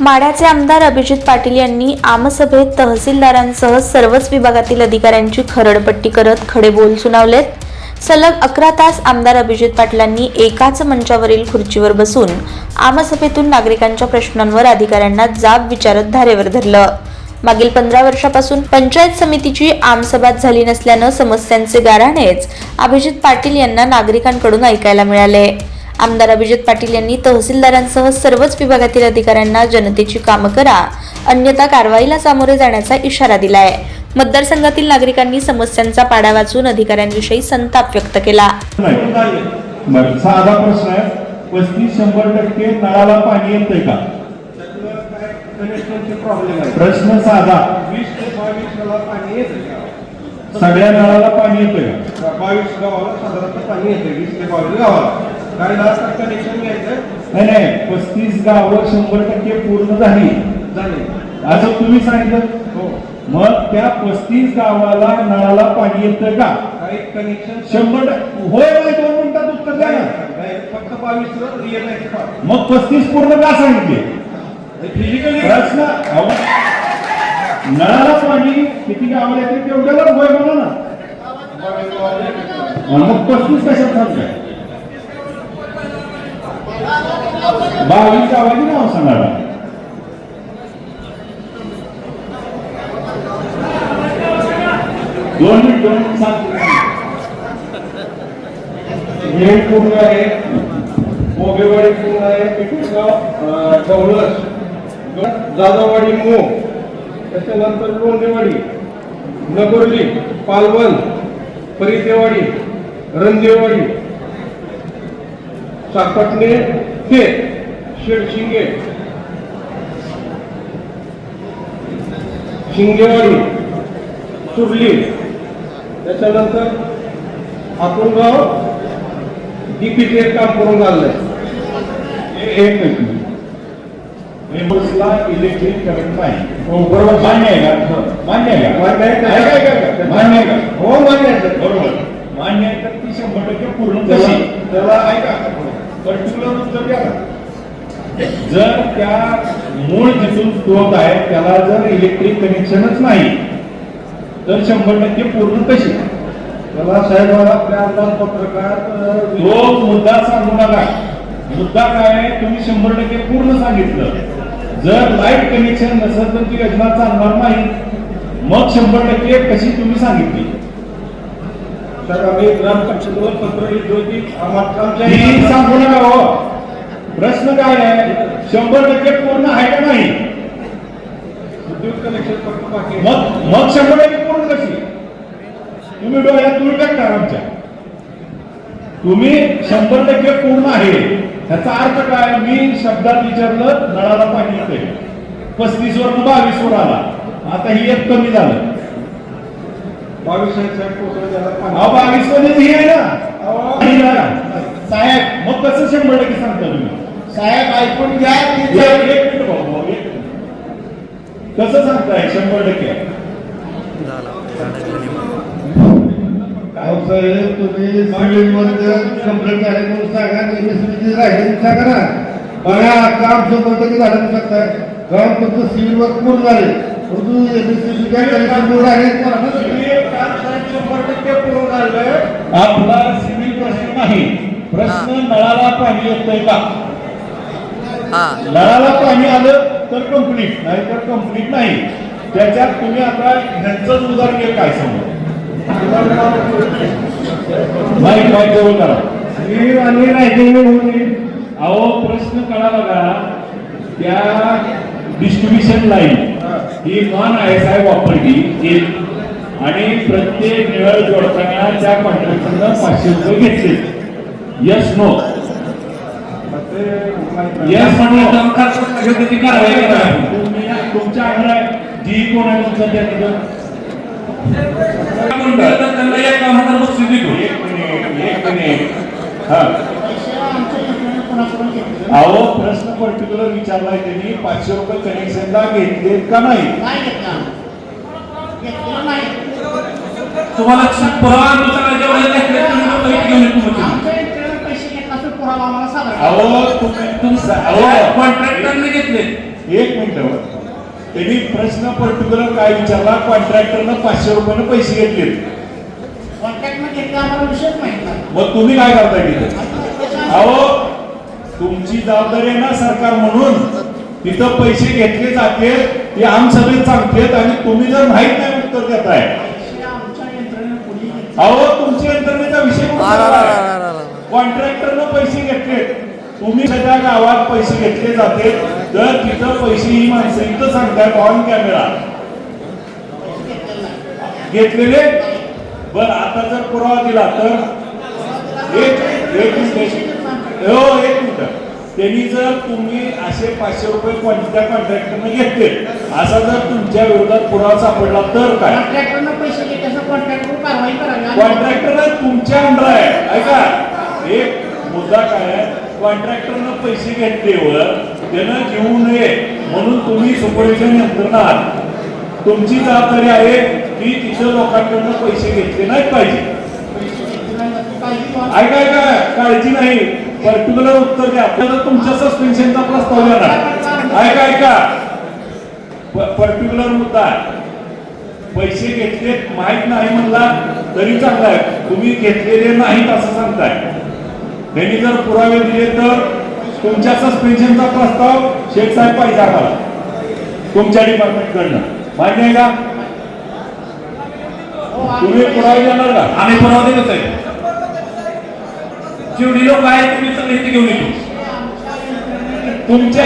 माढ्याचे आमदार अभिजित पाटील यांनी आमसभेत तहसीलदारांसह सर्वच विभागातील अधिकाऱ्यांची खरडपट्टी करत खडे बोल सुनावलेत. सलग अकरा तास आमदार अभिजित पाटलांनी एकाच मंचावरील खुर्चीवर बसून आमसभेतून नागरिकांच्या प्रश्नांवर अधिकाऱ्यांना जाब विचारत धारेवर धरलं. मागील पंधरा वर्षापासून पंचायत समितीची आमसभा झाली नसल्यानं समस्यांचे गाराणेच अभिजित पाटील यांना नागरिकांकडून ऐकायला मिळाले. आमदार अभिजित पाटील यांनी तहसीलदारांसह सर्वच विभागातील अधिकाऱ्यांना जनतेची कामं करा. अन्यथा कारवाईला सामोरे जाण्याचा इशारा दिलाय. मतदारसंघातील नागरिकांनी समस्यांचा पाडा वाचून अधिकाऱ्यांविषयी संताप व्यक्त केला. साधा प्रश्न आहे. पस्तीस शंभर टक्के नळाला पाणी येतंय का? कनेक्शनचे प्रॉब्लेम आहे प्रश्न साधा. वीस ते बावीस गावाला पाणी येते सगळ्या नळाला पाणी येतंय का? बावीस गावाला साधारणतः पाणी येते वीस ते बावीस गावाला. नाही नाही पस्तीस गावं शंभर टक्के पूर्ण झाली. झाले. असं तुम्ही सांगितलं? हो. मग त्या पस्तीस गावाला नळाला पाणी येतं का? कनेक्शन शंभर टक्के. होय होय दोन मिनिटात उत्तर द्या ना. फक्त बावीस मग पस्तीस पूर्ण का सांगितले? फिजिकली प्रश्न नळाला पाणी किती गावाला येते तेवढ्याला होय म्हणा ना. मग पस्तीस कशात सांगताय बावीस आवाजी नाव सांगा. दोन मिनिट दोन मिनिट हे पूर्ण आहे. मोगेवाडी पूर्ण आहे. पिठूरगाव डवळस जाधववाडी मो. त्याच्यानंतर लोंढेवाडी नगोर्ली पालवण परितेवाडी रंदेवाडी हे ते शेडशिंगे शिंगेवाडी सुरली त्याच्यानंतर आकुलगाव डीपीचे काम करून ए- एक मेंबर्सला इलेक्ट्रिक करंट नाही. हो, बरोबर. मान्य आहे का? मान्य आहे का? मान्य आहे का? मान्य आहे का? हो मान्य आहे सर. बरोबर. मान्य आहे तर ती शंभर टक्के पूर्ण त्याला ऐका. पर्टिक्युलर उत्तर द्या. जर त्या मूळ जिथून स्त्रोत आहे त्याला जर इलेक्ट्रिक कनेक्शनच नाही तर शंभर टक्के पूर्ण कशी? त्याला साहेब आपल्या अंदाजपत्रकात अं, तो मुद्दा सांगू नका. मुद्दा काय आहे? तुम्ही शंभर टक्के पूर्ण सांगितलं. जर लाइट कनेक्शन नसेल तर ती योजना चालणार नाही. मग शंभर टक्के कशी तुम्ही सांगितली? साहेब आम्ही ग्रामपंचायतीवर पत्र लिहितो की आम्हा- आमच्या ही सांगू नका हो. प्रश्न काय आहे? शंभर टक्के पूर्ण आहे का नाही? फक्त बाकी. मग मग शंभर टक्के पूर्ण कशी? तुम्ही डोळ्यात तुम्ही टाकणार आमच्या. तुम्ही शंभर टक्के पूर्ण आहे. ह्याचा अर्थ काय? मी शब्दात विचारलं नळाला पाणी येते पस्तीस वर बावीस वर आला. आता ही एक कमी झालं. बावीस बावीसमध्ये ही आहे ना. साहेब मग कसं शंभर टक्के सांगता तुम्ही? साहेब ऐकून घ्या. कसं सांगताय? शंभर टक्के. तुम्ही कंप्लेंट झाली म्हणून सांगा एमएससीबी राहिले म्हणून सांगा ना. बघा काम शंभर टक्के झालं म्हणू शकताय काम फक्त सिव्हिल वर पूर्ण झाले. परंतु एमएससीबी काय कनेक्शन पूर्ण राहिले. शंभर टक्के पूर्ण झालंय आपला सिव्हिल प्रश्न नाही. प्रश्न नळाला पाणी येतंय का? नळाला पाणी आलं तर कंप्लीट नाही तर कंप्लीट नाही. त्याच्यात तुम्ही आता ह्यांचंच उदाहरण काय समोर माईक माईक जवळ करा आणि अहो प्रश्न कळाला का त्या डिस्ट्रीब्युशन लाईन ही नॉन आय एस आय वापरली एक. आणि प्रत्येक निळळ जोडताना त्या कॉन्ट्रॅक्टरनं पाचशे रुपये घेतले. यस नो यस म्हणून कारवाई करा तुम्ही तुमच्या अंगणा जी कोण आहे तुमचं त्या तिथं. एक मिनिट एक मिनिट. हा. अहो प्रश्न पर्टिक्युलर विचारलाय त्यांनी. पाचशे रुपये कनेक्शनला घेतले का नाही? तुम्हाला पुरावा तुम्ही आम्हाला सादर कॉन्ट्रॅक्टरने घेतले? एक मिनिट त्यांनी प्रश्न पर्टिक्युलर काय विचारला? कॉन्ट्रॅक्टरनं पाचशे रुपयानं पैसे घेतले. मग तुम्ही काय करताय तिथे? अहो तुमची जबाबदारी आहे ना सरकार म्हणून. तिथं पैसे घेतले जाते ते आम सगळे सांगतेत आणि तुम्ही जर माहीत नाही उत्तर देताय. अहो तुमच्या यंत्रणेचा विषय कॉन्ट्रॅक्टरनं पैसे घेतले तुम्ही सध्या गावात पैसे घेतले जाते. तर तिथं पैसे ही माणसं इथं सांगतायत ऑन कॅमेरा घेतलेले? बर आता जर पुरावा दिला तर? एक एक मिनिट. हो एक मिनिट. त्यांनी जर तुम्ही असे पाचशे रुपये कोणत्या कॉन्ट्रॅक्टरनं घेतले असा जर तुमच्या विरोधात पुरावा सापडला तर काय? कॉन्ट्रॅक्टरनं पैसे घेतले असं कॉन्ट्रॅक्टवर कारवाई करावी आणि- कॉन्ट्रॅक्टर तुमच्या अंडर आहे. ऐका. एक मुद्दा काय आहे? कॉन्ट्रॅक्टरनं पैसे घेतलेवर त्यानं घेऊ नये. म्हणून तुम्ही सुपरविजन यंत्रणा तुमची जबाबदारी आहे की तिथं लोकांकडनं पैसे घेतले नाहीत पाहिजे. काळजी ऐका ऐका काळजी नाही. पर्टिक्युलर उत्तर द्या. आपल्याला तुमच्या सस्पेन्शनचा प्रस्ताव देणार ऐका ऐका. पर्टिक्युलर मुद्दा पैसे घेतले माहीत नाही म्हणला तरी चांगला आहे. तुम्ही घेतलेले नाहीत असं सांगताय. त्यांनी जर पुरावे दिले तर तुमच्या सस्पेन्शनचा प्रस्ताव शेख साहेब पाहिजे. आम्हाला तुमच्या डिपार्टमेंट कडनं मान्य आहे का? तुम्ही पुरावे देणार का? आम्ही पुरावा देतच आहे. जेवढी लोक आहेत तुम्ही सगळे घेऊन येतो. तुमच्या